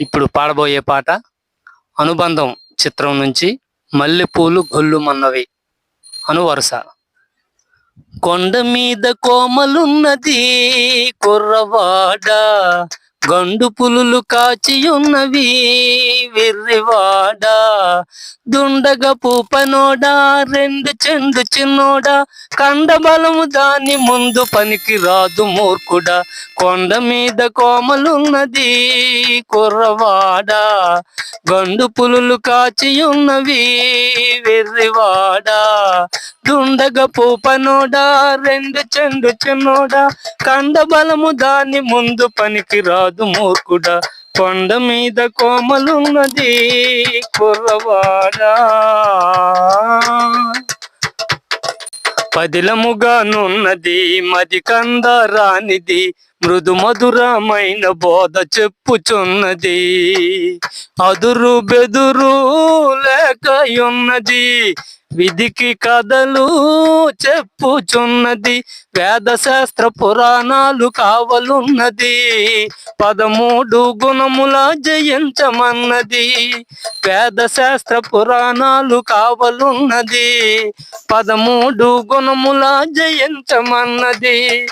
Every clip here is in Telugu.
ఇప్పుడు పాడబోయే పాట అనుబంధం చిత్రం నుంచి మల్లెపూలు గొల్లుమన్నవి. అనువరుస కొండ మీద కోమలున్నది కుర్రవాడ. గండు పులులు కాచి ఉన్నవి వెర్రివాడ. దుండగ పూపనోడా రెండు చెండు చిన్నోడా. కండ బలము దాని ముందు పనికి రాదు మూర్ఖుడా. కొండ మీద కోమలున్నది కుర్రవాడ. గండు పులులు కాచియున్నవి వెర్రివాడ. దుండగ పూపనోడా రెండు చెండు చిన్నోడా. కండబలము దాని ముందు పనికి రాదు మూర్ఖుడా. కొండ మీద కోమలున్నది కుర్రవాడా. పదిలముగానున్నది మది కందరానిది మృదు మధురమైన బోధ చెప్పుచున్నది. అదురు బెదురు లేకయున్నది. విధికి కథలు చెప్పుచున్నది. వేద శాస్త్ర పురాణాలు కావలున్నది. పదమూడు గుణముల జయించమన్నది. వేద శాస్త్ర పురాణాలు కావలున్నది. పదమూడు గుణముల జయించమన్నది.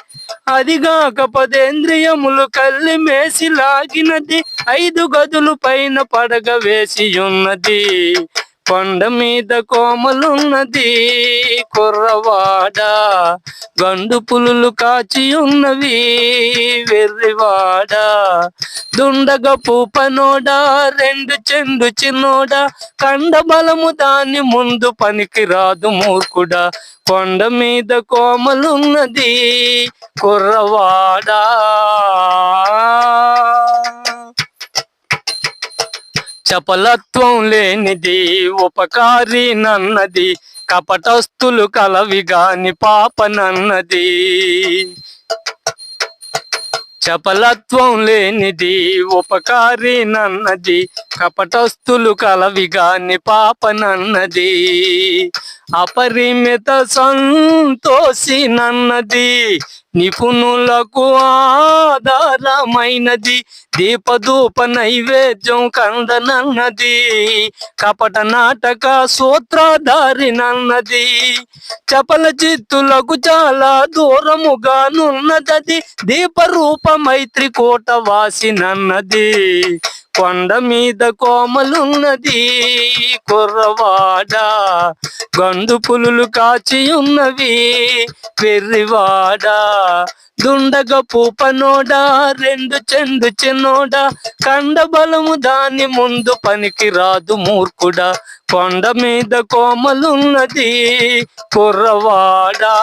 అదిగాక పదేంద్రియములు కల్లి మేసి లాగినది. ఐదు గదులు పైన పడగ వేసి ఉన్నది కొండ మీద కోమలున్నది కుర్రవాడ. గండు పులులు కాచి ఉన్నవి వెర్రివాడ. దుండగ పూపనోడా రెండు చెండు చిన్నోడా. కండ బలము దాని ముందు పనికి రాదు మూర్ఖుడా. కొండ మీద కోమలున్నది కుర్రవాడా. చపలత్వం లేనిది ఉపకారి నన్నది కపటస్తులు కలవిగాని పాపనన్నది చపలత్వం లేనిది ఉపకారి నన్నది కపటస్తులు కలవిగాని పాపనన్నది అపరిమిత సంతోషి నన్నది నిపుణులకు ఆధారమైనది దీపధూప నైవేద్యం కందనన్నది కపట నాటక సూత్రధారి నన్నది చపల చిత్తులకు చాలా దూరముగానున్నదది దీపరూప మైత్రి కోట వాసినన్నది కొండ మీద కోమలున్నది కుర్రవాడ. గండు పులులు కాచి ఉన్నవి పెర్రివాడ దుండగ పూపనోడా రెండు చెండు చిన్నోడా. కండ బలము దాని ముందు పనికి రాదు మూర్ఖుడా. కొండ మీద కోమలున్నది కుర్రవాడా.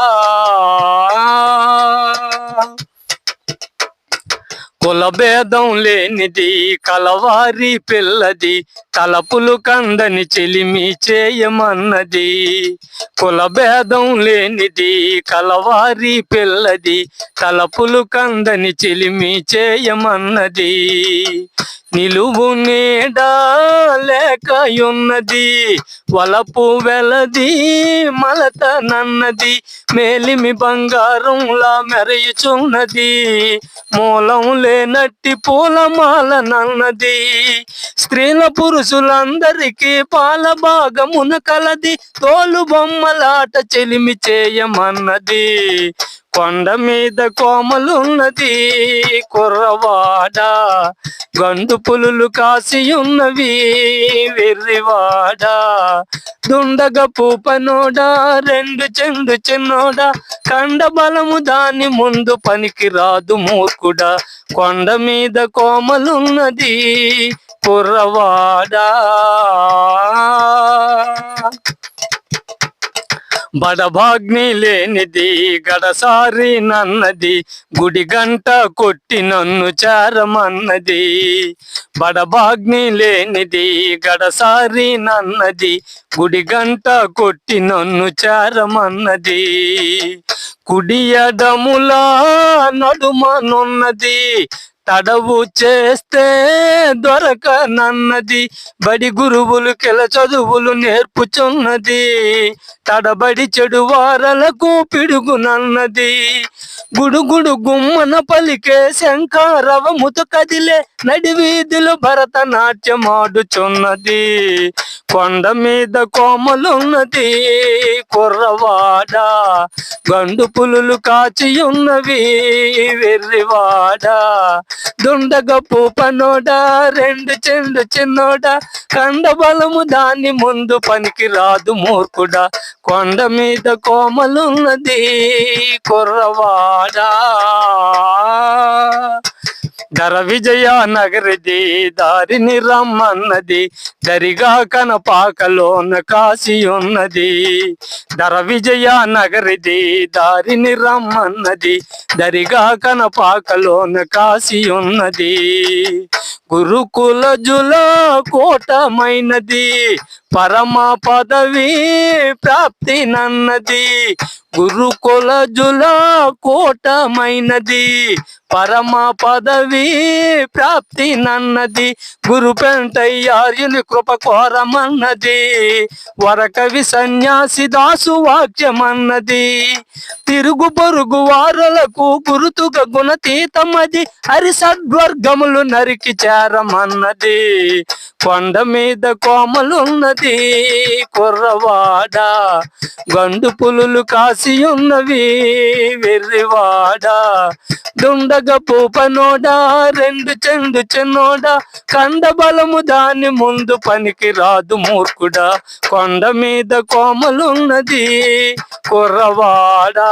కులభేదం లేనిది కలవారి పిల్లది తలపులు కందని చెలిమి చేయమన్నది. కులభేదం లేనిది కలవారి పిల్లది తలపులు కందని చెలిమి చేయమన్నది. నిలువు నీడా లేకయున్నది వలపు వెలది మలత నన్నది మేలిమి బంగారంలా మెరయుచున్నది మూలం లేనట్టి పూలమాల నన్నది స్త్రీల పురుషులందరికీ పాల భాగమున కలది తోలు బొమ్మలాట చెలిమి చేయమన్నది కొండ మీద కోమలున్నది కుర్రవాడ గండు పులులు కాసి ఉన్నవి వెర్రివాడ దుండగ పూపనోడా రెండు చెండు చిన్నోడా. కండ బలము దాని ముందు పనికి రాదు మూర్ఖుడా. కొండ మీద కోమలున్నది కుర్రవాడా బడభాగ్ని లేనిది గడసారి నన్నది గుడి గంట కొట్టి నన్ను చేరమన్నది. బడభాగ్ని లేనిది గడసారి నన్నది గుడి గంట కొట్టి నన్ను చేరమన్నది. కుడియడములా నడుమనున్నది తడవు చేస్తే దొరకనన్నది బడి గురువులు కెల చదువులు నేర్పుచున్నది. తడబడి చెడు వారలకు పిడుగునన్నది గుడుగుడు గుమ్మన పలికే శంకారవముతో కదిలే నడివీధులు భరతనాట్యమాడుచున్నది. కొండ మీద కోమలున్నది. కుర్రవాడ గండు పులులు కాచి ఉన్నవి వెర్రివాడ దుండగ పూపనోడా రెండు చెండు చిన్నోడా. కండ బలము దాని ముందు పనికి రాదు మూర్ఖుడా. కొండ మీద కోమలున్నది కుర్రవాడా. ధర విజయ నగరిది దారిని రమ్మన్నది దరిగా కనపాకలోన కాశీ ఉన్నది ధర విజయ నగరిది దారిని రమ్మన్నది దరిగా కనపాకలోన కాశీ ఉన్నది గురుకుల జుల కోటమైనది పరమ పదవి ప్రాప్తి నన్నది. గురుకుల జుల కోటమైనది పరమ పదవి ప్రాప్తి నన్నది. గురు పెంటయ్యార్యుని కృప కోరమన్నది. వరకవి సన్యాసి దాసు వాక్యమన్నది. తిరుగు పొరుగు వారులకు గురుతుగ గుణతీతమది. హరి సద్వర్గములు నరికి చేరమన్నది. కొండ మీద కోమలున్నది కుర్రవాడ. గండు పులులు కాసి ఉన్నవి వెర్రివాడ. దుండగ పూపనోడా రెండు చెండు చెన్నోడా. కండ బలము దాని ముందు పనికి రాదు మూర్ఖుడా. కొండ మీద కోమలున్నది కుర్రవాడా.